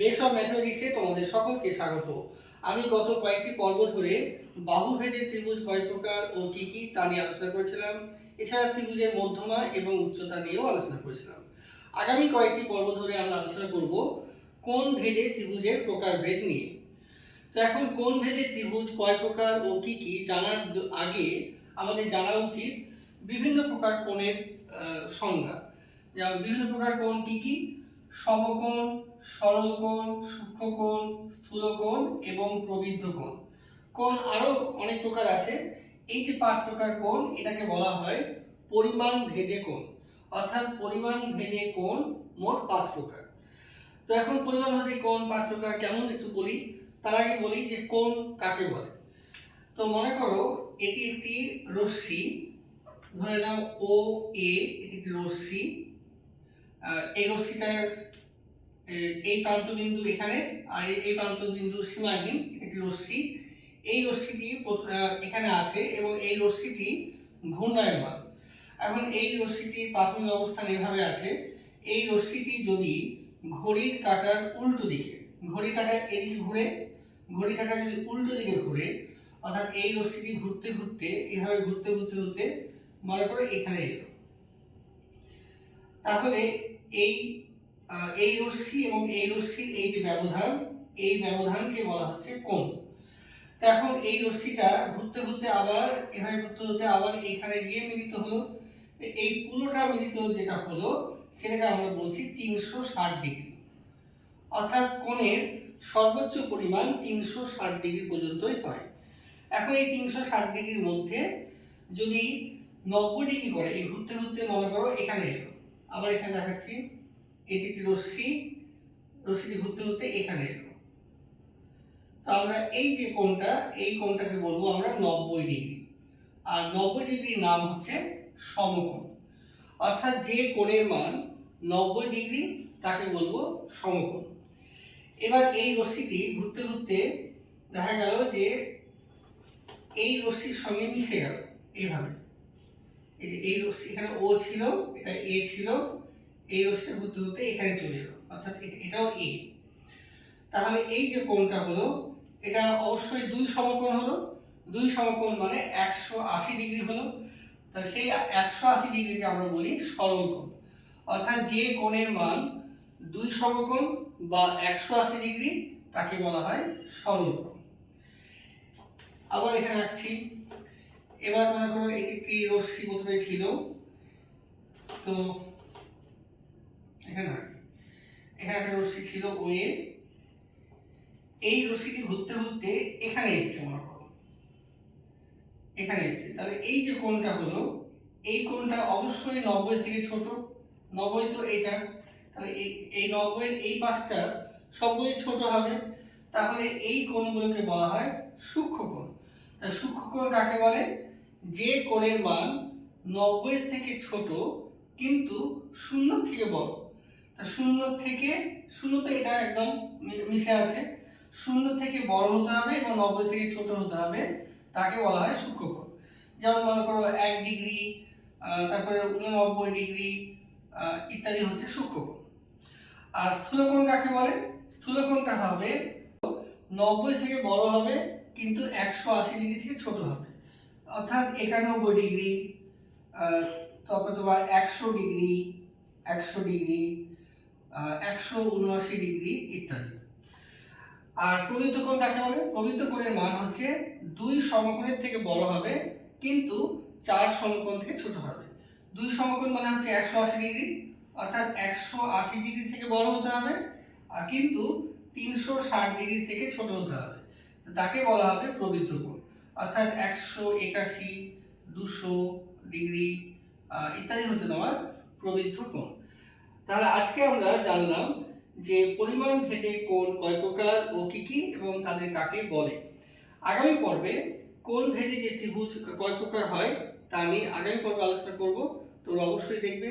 Base of ম্যাথমেটিক্সে তোমাদের সকলকে স্বাগত। আমি গত কয়েকটি পর্ব ধরে বাহুভেদে ত্রিভুজ কয় প্রকার ও কি কি তা নিয়ে আলোচনা করেছিলাম। এছাড়া ত্রিভুজের মধ্যমা এবং উচ্চতা নিয়েও আলোচনা করেছিলাম। আগামী কয়েকটি পর্ব ধরে আমরা আলোচনা করব কোন ভেদে ত্রিভুজের প্রকারভেদ নিয়ে। তো এখন কোন ভেদে ত্রিভুজ কয় প্রকার ও কি কি জানার আগে আমাদের জানা উচিত বিভিন্ন প্রকার কোণের সংজ্ঞা। যেমন বিভিন্ন প্রকার কোণ কি কি? সমকোণ সরল কোণ সূক্ষ্মকোণ, স্থূলকোণ এবং প্রবৃদ্ধ কোণ কোণ আরও অনেক প্রকার আছে। এই যে পাঁচ প্রকার কোণ, এটাকে বলা হয় পরিমাণ ভেদে কোণ। অর্থাৎ পরিমাণ ভেদে কোণ মোট পাঁচ প্রকার। তো এখন পরিমাণ ভেদে কোণ, পাঁচ প্রকার কেমন একটু বলি। তার আগে বলি যে কোণ কাকে বলে। তো মনে করো, এটি একটি রশ্মি। ধরে নাও, ও, এ, এটি একটি রশ্মি। এই রশ্মিটার এই প্রান্ত বিন্দু এখানে আর এই- প্রান্ত বিন্দু সীমাহীন একটি রশ্মি। এই রশ্মিটি এখানে আছে এবং এই রশ্মিটি ঘূর্ণায়মান। এখন এই রশ্মিটি প্রাথমিক অবস্থান এভাবে আছে। এই রশ্মিটি যদি ঘড়ির কাটার উল্টো দিকে ঘড়ি কাঁটার এদিকে ঘুরে ঘড়ি কাটা যদি উল্টো দিকে ঘুরে, অর্থাৎ এই রশ্মিটি ঘুরতে ঘুরতে, এভাবে ঘুরতে ঘুরতে ঘুরতে, মনে করে এখানে এলো। তাহলে এই এই রশ্মি এবং এই রশ্মির এই যে ব্যবধান, এই ব্যবধানকে বলা হচ্ছে কোণ। এখন এই রশ্মিটা ঘুরতে ঘুরতে আবার, এভাবে ঘুরতে ঘুরতে আবার এখানে গিয়ে মিলিত হলো। এই পুরোটা মিলিত যেটা হলো, সেটাকে আমরা বলছি তিনশো ষাট ডিগ্রি। অর্থাৎ কোণের সর্বোচ্চ পরিমাণ তিনশো ষাট ডিগ্রি পর্যন্তই হয়। এখন এই তিনশো ষাট ডিগ্রির মধ্যে যদি নব্বই ডিগ্রি করে, এই ঘুরতে ঘুরতে মনে করো এখানে এলো। আবার এখানে দেখাচ্ছি। এটি একটি রশ্মি রশ্মিটি ঘুরতে ঘুরতে এখানে এলো। তো আমরা এই যে কোণটা, এই কোণটাকে বলব আমরা নব্বই ডিগ্রি। আর নব্বই ডিগ্রির নাম হচ্ছে সমকোণ। অর্থাৎ যে কোণের মান নব্বই ডিগ্রি, তাকে বলব সমকোণ। এবার এই রশ্মিটি ঘুরতে ঘুরতে দেখা গেল যে এই রশ্মির সঙ্গে মিশে গেল। এইভাবে। এই যে এই রশ্মি, এখানে ও ছিল, এটা এ ছিল এই রশ্মিটা ঘুরতে ঘুরতে এখানে চলে এলো, অর্থাৎ এটাও এ। তাহলে এই যে কোণটা হলো, এটা অবশ্যই দুই সমকোণ হলো। দুই সমকোণ মানে একশো আশি ডিগ্রি হলো। তা সেই একশো আশি ডিগ্রিকে আমরা বলি সরল কোণ অর্থাৎ যে কোণের মান দুই সমকোণ বা একশো আশি ডিগ্রি, তাকে বলা হয় সরল কোণ আবার এখানে রাখছি, এবার মনে করো এটি রশ্মি প্রথমে ছিল। তো এখানে রাখি। এখানে একটা রশ্মি ছিল ওয়ে এই রশ্মিটি ঘুরতে ঘুরতে এখানে এসছে, মনে করো। এখানে এসছে। তাহলে এই যে কোণটা হলো, এই কোণটা অবশ্যই নব্বই থেকে ছোট। নব্বই তো এটা। তাহলে এই এই নব্বই এই পাঁচটা সবগুলি ছোট হবে। তাহলে এই কোণগুলোকে বলা হয় সূক্ষ্ম কোণ। তা সূক্ষ্ম কোণ কাকে বলে? যে কোণের মান নব্বই থেকে ছোট, কিন্তু শূন্য থেকে বড়। শূন্য থেকে, শূন্য তো এটা একদম মিশে আছে। শূন্য থেকে বড় হতে হবে এবং নব্বই থেকে ছোট হতে হবে। তাকে বলা হয় সূক্ষ্মকোণ। যেমন মনে করো এক ডিগ্রি তারপরে উননব্বই ডিগ্রি ইত্যাদি হচ্ছে সূক্ষ্মকোণ। আর স্থূলকোণ কাকে বলে? স্থূলকোণটা হবে নব্বই থেকে বড় হবে, কিন্তু একশো আশি ডিগ্রি থেকে ছোট হবে। অর্থাৎ একানব্বই ডিগ্রি তারপর তোমার একশো ডিগ্রি একশো ডিগ্রি একশো উনআশি ডিগ্রি ইত্যাদি। আর প্রবৃত্ত কোণ কাকে বলে প্রবৃত্ত কোণের মান হচ্ছে দুই সমকোণের থেকে বড় হবে, কিন্তু চার সমকোণ থেকে ছোট হবে। দুই সমকোণ মানে হচ্ছে একশো আশি ডিগ্রি, অর্থাৎ একশো আশি ডিগ্রি থেকে বড় হতে হবে, আর কিন্তু তিনশো ষাট ডিগ্রি থেকে ছোট হতে হবে। তাকে বলা হবে প্রবৃত্ত কোণ, অর্থাৎ একশো একাশি, দুশো ডিগ্রি ইত্যাদি হচ্ছে তোমার প্রবৃদ্ধ কোণ। তাহলে আজকে আমরা জানলাম যে পরিমাণ ভেদে কোন কয় প্রকার ও কি কি এবং তাদের কাকে বলে। আগামী পর্বে কোন ভেদে যে ত্রিভুজ কয় প্রকার হয় তা নিয়ে আগামী পর্বে আলোচনা করব। তোমরা অবশ্যই দেখবে।